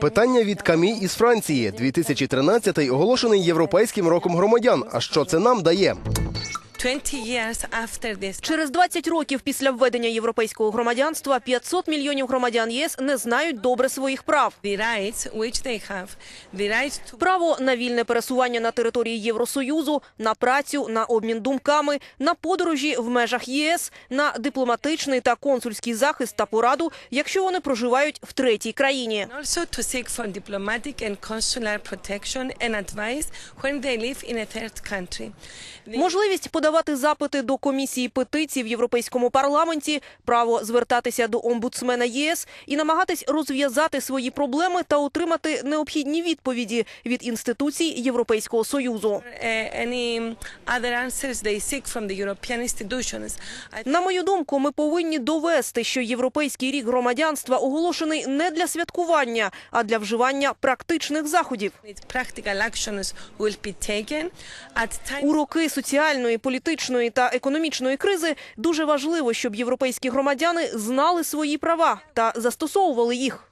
Питання від Камі із Франції. 2013 оголошений європейським роком громадян. А що це нам дає? Через 20 років після введення європейського громадянства 500 мільйонів громадян ЄС не знають добре своїх прав. Право на вільне пересування на території Євросоюзу, на працю, на обмін думками, на подорожі в межах ЄС, на дипломатичний та консульський захист та пораду, якщо вони проживають в третій країні. Можливість подавати запити до комісії петицій в Європейському парламенті, право звертатися до омбудсмена ЄС і намагатись розв'язати свої проблеми та отримати необхідні відповіді від інституцій Європейського союзу. На мою думку, ми повинні довести, що європейський рік громадянства оголошений не для святкування, а для вживання практичних заходів. У роки соціальної, політичної та економічної кризи дуже важливо, щоб європейські громадяни знали свої права та застосовували їх.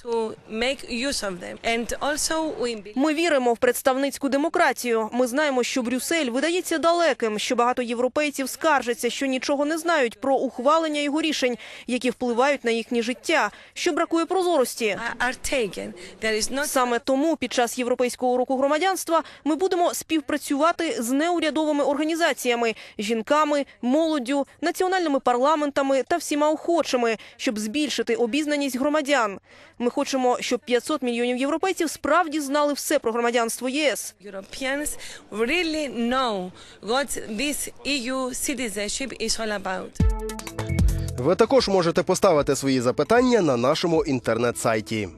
Ми віримо в представницьку демократію. Ми знаємо, що Брюссель видається далеким, що багато європейців скаржаться, що нічого не знають про ухвалення його рішень, які впливають на їхнє життя, що бракує прозорості. Саме тому під час європейського року громадянства ми будемо співпрацювати з неурядовими організаціями, жінками, молоддю, національними парламентами та всіма охочими, щоб збільшити обізнаність громадян. Ми хочемо, щоб 500 мільйонів європейців справді знали все про громадянство ЄС. Really know what this EU citizenship is all about. Ви також можете поставити свої запитання на нашому інтернет-сайті.